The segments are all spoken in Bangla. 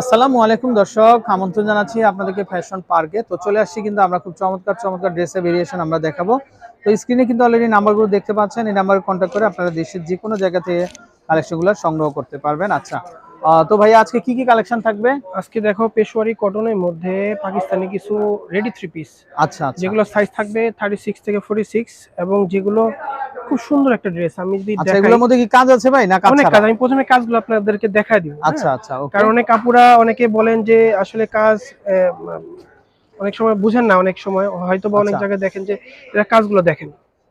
আসসালামু আলাইকুম দর্শক আমন্ত্রণ জানাচ্ছি আপনাদেরকে ফ্যাশন পার্কে তো চলে আসছি কিন্তু আমরা খুব চমৎকার চমৎকার ড্রেসের ভেরিয়েশন আমরা দেখাবো। তো স্ক্রিনে কিন্তু অলরেডি নাম্বারগুলো দেখতে পাচ্ছেন এই নাম্বারে কন্ট্যাক্ট করে আপনারা দেশের যে কোনো জায়গা থেকে কালেকশনগুলো সংগ্রহ করতে পারবেন। আচ্ছা তো ভাই আজকে কি কি কালেকশন থাকবে? আজকে দেখো পেশোয়ারি কটনের মধ্যে পাকিস্তানি কিছু রেডি থ্রি পিস আচ্ছা যেগুলো সাইজ থাকবে থার্টি সিক্স থেকে ফোর্টি সিক্স এবং যেগুলো খুব সুন্দর একটা ড্রেস আমি যদি আচ্ছা এগুলোর মধ্যে কি কাজ আছে ভাই? না কাজ অনেক? কাজ আমি প্রথমে কাজগুলো আপনাদেরকে দেখাই দিব আচ্ছা আচ্ছা ওকে কারণ অনেক কাপুরা অনেকে বলেন যে আসলে কাজ অনেক সময় বুঝেন না অনেক সময় হয়তো বা অনেক আচ্ছা। জায়গায় দেখেন যে এরা কাজগুলো দেখেন।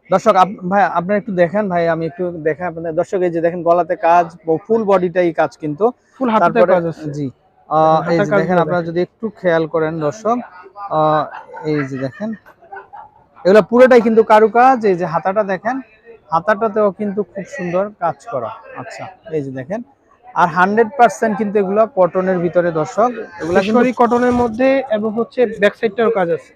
দর্শক ভাই আপনি একটু দেখেন ভাই আমি একটু দেখেন আপনাদের। দর্শক এই যে দেখেন গলাতে কাজ ফুল বডিটাই কাজ কিন্তু। ফুল হাতে কাজ আছে। জি। এই যে দেখেন আপনারা যদি একটু খেয়াল করেন দর্শক আহ, এই যে দেখেন এগুলো পুরোটাই কিন্তু কারুকাজ এই যে হাতাটা দেখেন হাতাটাতেও কিন্তু খুব সুন্দর কাজ করা। আচ্ছা এই যে দেখেন। আর হান্ড্রেড পার্সেন্ট কিন্তু এগুলো কটনের ভিতরে দর্শক। এগুলা কিন্তু কটনের মধ্যে এবং হচ্ছে ব্যাক সাইডটারও কাজ আছে।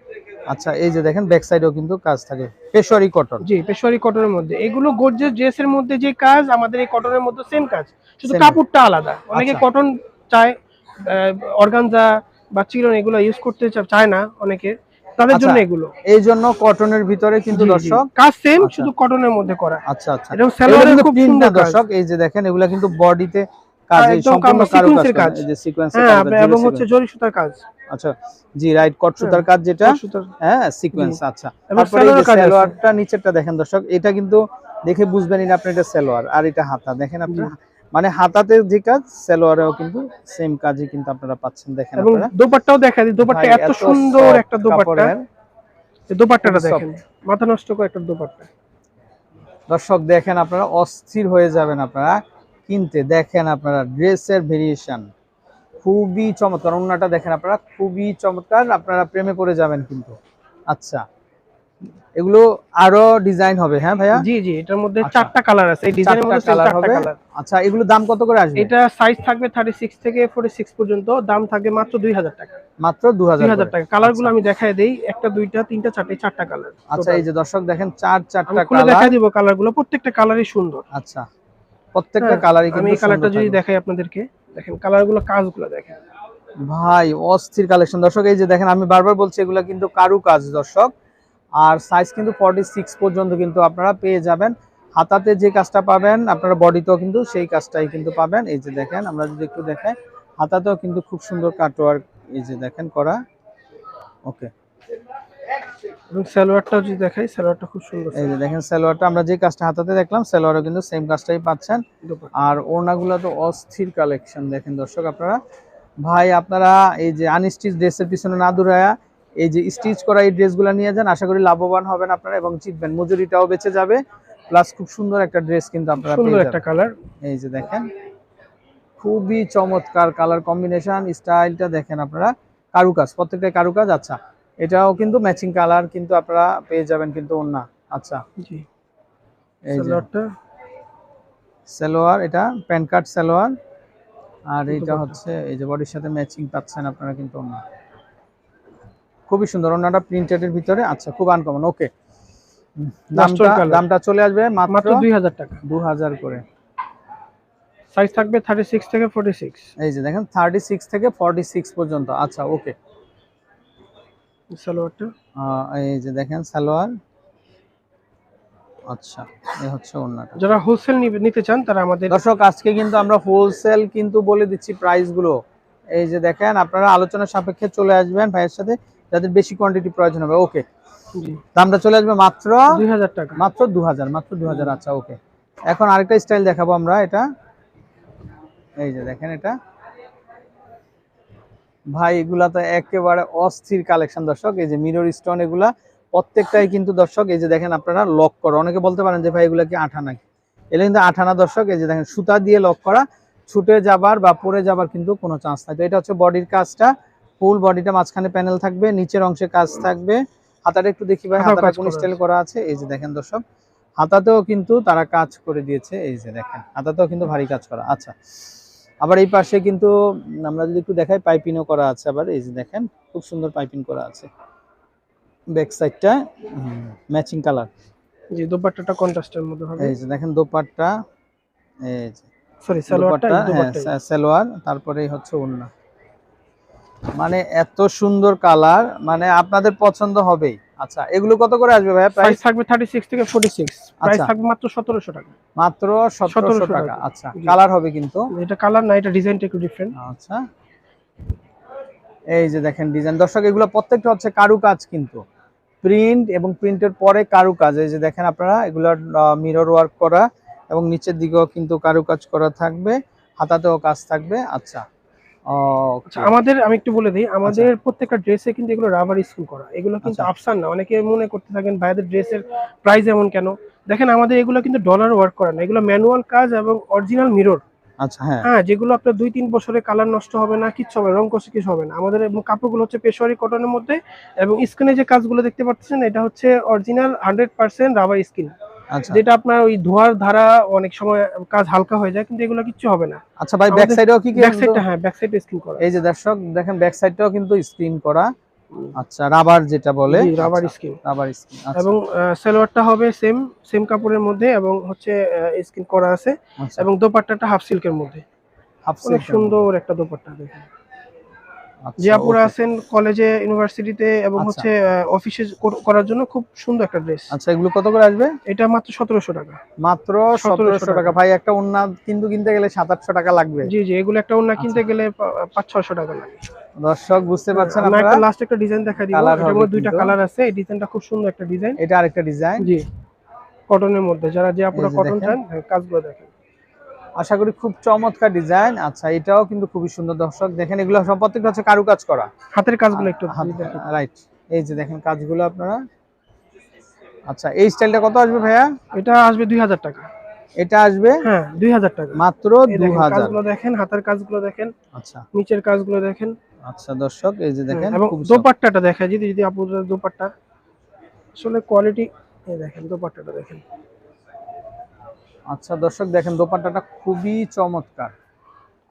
আচ্ছা এই যে দেখেন ব্যাক সাইডেও কিন্তু কাজ থাকে। পেশোয়ারি কটন। জি পেশোয়ারি কটনের মধ্যে। এগুলো গর্জিয়াস ড্রেসের মধ্যে যে কাজ আমাদের এই কটনের মধ্যে সেম কাজ। শুধু কাপড়টা আলাদা। অনেকে আচ্ছা। কটন চায় অর্গানজা বা চিরন এগুলো ইউজ করতে চায় না অনেকে। তাদের আচ্ছা, জন্য এগুলো। এই জন্য কটনের ভিতরে কিন্তু। দর্শক কাজ সেম আচ্ছা। শুধু কটনের মধ্যে করা। আচ্ছা আচ্ছা। খুব সুন্দর দর্শক এই যে দেখেন এগুলা কিন্তু বডিতে কাজ হ্যাঁ, সম্পূর্ণ। কাজ। এই যে সিকোয়েন্সের হ্যাঁ কাজ এবং হচ্ছে জরি সুতার কাজ। আচ্ছা জি রাইট কট সুতার হ্যাঁ, কাজ যেটা? হ্যাঁ সিকোয়েন্স আচ্ছা। এবং তারপরে এই যে সালোয়ারের কাজ আছে। সালোয়ারটা নিচেরটা দেখেন দর্শক এটা কিন্তু দেখে বুঝবেন না আপনি এটা সালোয়ার আর এটা হাতা। দেখেন আপনি মানে হাতাতে যে কাজ সালোয়ারেও কিন্তু সেম কাজই কিন্তু আপনারা পাচ্ছেন দেখেন আপনারা। দোপাট্টাও দেখা দিই দোপাট্টা এত সুন্দর একটা দোপাট্টা। এই দোপাট্টাটা দেখেন মাথা নষ্ট করে একটা দোপাট্টা। দর্শক দেখেন আপনারা অস্থির হয়ে যাবেন আপনারা। কিনতে দেখেন আপনারা ড্রেসের ভেরিয়েশন খুবই চমৎকার অন্যটা দেখেন আপনারা খুবই চমৎকার। আপনারা প্রেমে পড়ে যাবেন কিন্তু। আচ্ছা এগুলো আরও ডিজাইন হবে হ্যাঁ ভাইয়া? জি জি এটার মধ্যে আচ্ছা। চারটা কালার আছে। এই ডিজাইনের মধ্যে চারটা হবে? কালার আচ্ছা এগুলো দাম কত করে আসবে? এটা সাইজ থাকবে থার্টি সিক্স থেকে ফোর্টি সিক্স পর্যন্ত দাম থাকবে মাত্র দুই হাজার টাকা। মাত্র দু দুই হাজার হাজার টাকা। কালারগুলো আমি দেখাই দেই একটা দুইটা তিনটা চারটে চারটা কালার আচ্ছা এই যে দর্শক দেখেন চার আমি চারটা কালার দেখাই দিব কালারগুলো প্রত্যেকটা কালারই সুন্দর। আচ্ছা প্রত্যেকটা হ্যাঁ, কালারই আমি কিন্তু এই কালারটা যদি দেখাই আপনাদেরকে দেখেন কালারগুলো কাজগুলো দেখেন। ভাই অস্থির কালেকশন দর্শক এই যে দেখেন আমি বারবার বলছি এগুলো কিন্তু কারু কাজ দর্শক। আর সাইজ কিন্তু ফর্টি সিক্স পর্যন্ত কিন্তু আপনারা পেয়ে যাবেন। হাতাতে যে কাজটা পাবেন আপনারা বডিতেও কিন্তু সেই কাজটাই কিন্তু পাবেন। এই যে দেখেন আমরা যদি একটু দেখাই হাতাতেও কিন্তু খুব সুন্দর কাটওয়ার্ক এই যে দেখেন করা। ওকে এবং সালোয়ারটাও যদি দেখাই সালোয়ারটা খুব সুন্দর এই যে দেখেন সালোয়ারটা আমরা যে কাজটা হাতাতে দেখলাম সালোয়ারও কিন্তু সেম কাজটাই পাচ্ছেন। আর ওড়নাগুলো তো অস্থির কালেকশন দেখেন দর্শক আপনারা। ভাই আপনারা এই যে আনস্টিচ ড্রেসের পিছনে না দূরায়া এই যে স্টিচ করা এই ড্রেসগুলো নিয়ে যান আশা করি লাভবান হবেন আপনারা এবং জিতবেন। মজুরিটাও বেঁচে যাবে প্লাস খুব সুন্দর একটা ড্রেস কিন্তু আপনারা সুন্দর একটা কালার। এই যে দেখেন খুবই চমৎকার কালার কম্বিনেশন স্টাইলটা দেখেন আপনারা কারুকাজ প্রত্যেকটা কারুকাজ। আচ্ছা এটাও কিন্তু ম্যাচিং কালার কিন্তু আপনারা পেয়ে যাবেন কিন্তু ওড়না। আচ্ছা জি। এই যে সালোয়ারটা। সালোয়ার এটা প্যান কার্ড সালোয়ার। আর এইটা হচ্ছে এই যে বডির সাথে ম্যাচিং পাচ্ছেন আপনারা কিন্তু ওড়না। খুবই সুন্দর। ওড়নাটা প্রিন্টেডের ভিতরে আচ্ছা খুব আনকমন ওকে দামটা দামটা চলে আসবে মাত্র মাত্র দুই হাজার টাকা। দু হাজার করে। সাইজ থাকবে থার্টি সিক্স থেকে ফোর্টি সিক্স এই যে দেখেন থার্টি সিক্স থেকে ফর্টি সিক্স পর্যন্ত। আচ্ছা ওকে সালোয়ারটা? এই যে দেখেন সালোয়ার। আচ্ছা এই হচ্ছে ওড়নাটা যারা হোলসেল নিতে চান তারা আমাদের দর্শক আজকে কিন্তু আমরা হোলসেল কিন্তু বলে দিচ্ছি প্রাইসগুলো। এই যে দেখেন আপনারা আলোচনা সাপেক্ষে চলে আসবেন ভাইয়ের সাথে। যাদের বেশি কোয়ান্টিটি প্রয়োজন হবে ওকে দামটা চলে আসবে মাত্র দুই হাজার টাকা। মাত্র দু হাজার মাত্র দু হাজার আচ্ছা ওকে এখন আরেকটা স্টাইল দেখাবো আমরা এটা। এই যে দেখেন এটা। ভাই এগুলা তো একেবারে অস্থির কালেকশন দর্শক। এই যে মিরর স্টোন এগুলা প্রত্যেকটাই কিন্তু দর্শক এই যে দেখেন আপনারা লক করা। অনেকে বলতে পারেন যে ভাই এগুলা কি আঠা নাকি? এগুলো কিন্তু আঠানা দর্শক। এই যে দেখেন সুতা দিয়ে লক করা ছুটে যাবার বা পড়ে যাবার কিন্তু কোনো চান্স নাই। তো এটা হচ্ছে বডির কাজটা। ফুল বডিটা মাঝখানে প্যানেল থাকবে নিচের অংশে কাজ থাকবে। হাতাটা একটু দেখি ভাই হাতাটা কোন স্টাইল করা আছে? এই যে দেখেন দর্শক হাতাতেও কিন্তু তারা কাজ করে দিয়েছে এই যে দেখেন হাতাতেও কিন্তু ভারী কাজ করা। আচ্ছা আবার এই পাশে কিন্তু আমরা যদি একটু দেখাই পাইপিংও করা আছে আবার এই যে দেখেন খুব সুন্দর পাইপিং করা আছে। ব্যাক সাইডটা ম্যাচিং কালার। জি দোপাট্টাটা কন্ট্রাস্টের মধ্যে হবে। এই যে দেখেন দোপাট্টা এই যে সরি সালোয়ারটা দুপাট্টা, হ্যাঁ, সালোয়ার তারপরেই হচ্ছে ওড়না। মানে এত সুন্দর কালার মানে আপনাদের পছন্দ হবেই। আচ্ছা এগুলো কত করে আসবে ভাইয়া প্রাইস থাকবে 36 থেকে 46 প্রাইস আচ্ছা। থাকবে মাত্র 1700 টাকা। মাত্র 1700 টাকা। আচ্ছা কালার হবে কিন্তু। এটা কালার না এটা ডিজাইনটা একটু ডিফারেন্ট আচ্ছা। এই যে দেখেন ডিজাইন দর্শক এগুলো প্রত্যেকটা হচ্ছে কারুকাজ কিন্তু। প্রিন্ট এবং প্রিন্টের পরে কারুকাজ। এই যে দেখেন আপনারা এগুলার মিরর ওয়ার্ক করা এবং নিচের দিকেও কিন্তু কারুকাজ করা থাকবে হাতাতেও কাজ থাকবে। আচ্ছা। আমাদের আমি একটু বলে দিই আমাদের প্রত্যেকটা ড্রেসে কিন্তু এগুলো রাবার স্কুল করা। এগুলো কিন্তু আচ্ছা। আফসান না অনেকে মনে করতে থাকেন ভাইদের ড্রেসের প্রাইস এমন কেন? দেখেন আমাদের এগুলো কিন্তু ডলার ওয়ার্ক করা না। এগুলো ম্যানুয়াল কাজ এবং অরিজিনাল মিরর আচ্ছা হ্যাঁ। হ্যাঁ যেগুলো আপনার দুই তিন বছরে কালার নষ্ট হবে না কিচ্ছু হবে রং কষে কিছু হবে না। আমাদের কাপড়গুলো হচ্ছে পেশোয়ারি কটনের মধ্যে এবং স্কিনে যে কাজগুলো দেখতে পাচ্ছেন এটা হচ্ছে original hundred percent rubber skin আচ্ছা যেটা আপনার ওই ধোয়ার ধারা অনেক সময় কাজ হালকা হয়ে যায় কিন্তু এগুলো কিচ্ছু হবে না। আচ্ছা ভাই ব্যাক সাইডেও কি কি ব্যাক সাইডটা হ্যাঁ ব্যাক সাইডে স্কিন করা। এই যে দর্শক দেখেন ব্যাক সাইডটাও কিন্তু স্ক্রিন করা। আচ্ছা রাবার যেটা বলে। রাবার স্কিন রাবার স্ক্রিন আচ্ছা। এবং সালোয়ারটা হবে সেম সেম কাপড়ের মধ্যে এবং হচ্ছে স্কিন করা আছে। আচ্ছা। এবং দোপাট্টাটা হাফ সিল্কের মধ্যে। হাফ অনেক সুন্দর একটা দোপাট্টা দেখেন। আচ্ছা, যে আপুরা আছেন কলেজে ইউনিভার্সিটিতে এবং আচ্ছা। হচ্ছে অফিসে করার জন্য খুব সুন্দর একটা ড্রেস আচ্ছা এগুলো কত করে আসবে? এটা মাত্র সতেরোশো টাকা। মাত্র 1700 সতেরোশো টাকা। ভাই একটা ওন্না কিন্তু কিনতে গেলে সাত আটশো টাকা লাগবে। জি জি এগুলো একটা ওন্না কিনতে আচ্ছা। গেলে পাঁচ ছশো টাকা লাগে। দর্শক বুঝতে পারছেন আপনারা? একটা লাস্ট একটা ডিজাইন দেখা দিব। এটার মধ্যে দুইটা কালার আছে। এই ডিজাইনটা খুব সুন্দর একটা ডিজাইন এটা আরেকটা ডিজাইন জি। কটনের মধ্যে। যারা যে যে কটন। চান হ্যাঁ, কাজগুলো দেখেন। আশা করি খুব চমৎকার ডিজাইন। আচ্ছা এটাও কিন্তু খুবই সুন্দর। দর্শক দেখেন এগুলো সব প্রত্যেকটা হচ্ছে কারুকাজ করা। হাতের কাজগুলো একটু দেখেন। রাইট এই যে দেখেন কাজগুলো আপনারা। আচ্ছা এই স্টাইলটা কত আসবে ভাইয়া? এটা আসবে দুই হাজার টাকা। এটা আসবে হ্যাঁ দুই হাজার টাকা। মাত্র দু দেখেন, হাজার। দেখেন হাতের কাজগুলো দেখেন আচ্ছা। নিচের কাজগুলো দেখেন। আচ্ছা দর্শক এই যে দেখেন হ্যাঁ, এবং খুব দোপাট্টাটা দেখা যদি যদি আপুদের দোপাট্টা। আসলে কোয়ালিটি এই দেখেন দোপাট্টাটা দেখেন। আচ্ছা দর্শক দেখেন দোপাট্টাটা খুবই চমৎকার।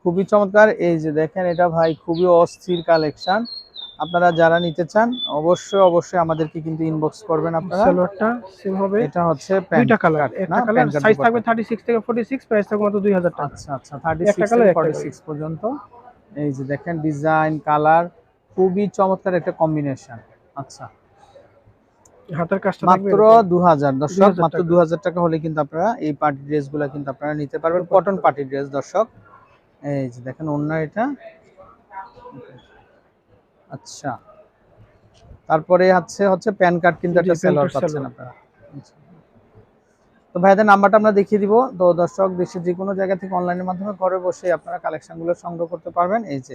খুবই চমৎকার। এই যে দেখেন এটা ভাই খুবই অস্থির কালেকশন। আপনারা যারা নিতে চান অবশ্যই অবশ্যই আমাদেরকে কিন্তু ইনবক্স করবেন আপনারা। সালোয়ারটা সেম হবে। এটা হচ্ছে দুইটা কালার একটা কালার সাইজ থাকবে 36 থেকে 46 প্রাইস থাকবে মাত্র 2000 টাকা। আচ্ছা আচ্ছা থার্টি একটা সিক্স colour, একটা সিক্স পর্যন্ত। এই যে দেখেন ডিজাইন কালার খুবই চমৎকার একটা কম্বিনেশন আচ্ছা। হাতের কাজটা মাত্র এরকম। দু হাজার দর্শক মাত্র টাকা। দু হাজার টাকা হলে কিন্তু আপনারা এই পার্টি ড্রেসগুলা কিন্তু আপনারা নিতে পারবেন। কটন পার্টি ড্রেস দর্শক। এই যে দেখেন অন্য এটা। আচ্ছা। তারপরে হচ্ছে হচ্ছে প্যান কার্ড কিন্তু একটা সেলর পাচ্ছেন আপনারা। আচ্ছা। তো ভাইদের নাম্বারটা আমরা দেখিয়ে দিব। তো দর্শক দেশের যে কোনো জায়গা থেকে অনলাইনের মাধ্যমে ঘরে বসে আপনারা কালেকশনগুলো সংগ্রহ করতে পারবেন। এই যে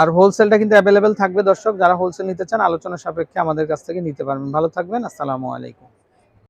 আর হোলসেলটা কিন্তু অ্যাভেলেবেল থাকবে দর্শক, যারা হোলসেল নিতে চান, আলোচনা সাপেক্ষে আমাদের কাছ থেকে নিতে পারবেন। ভালো থাকবেন, আসসালামু আলাইকুম।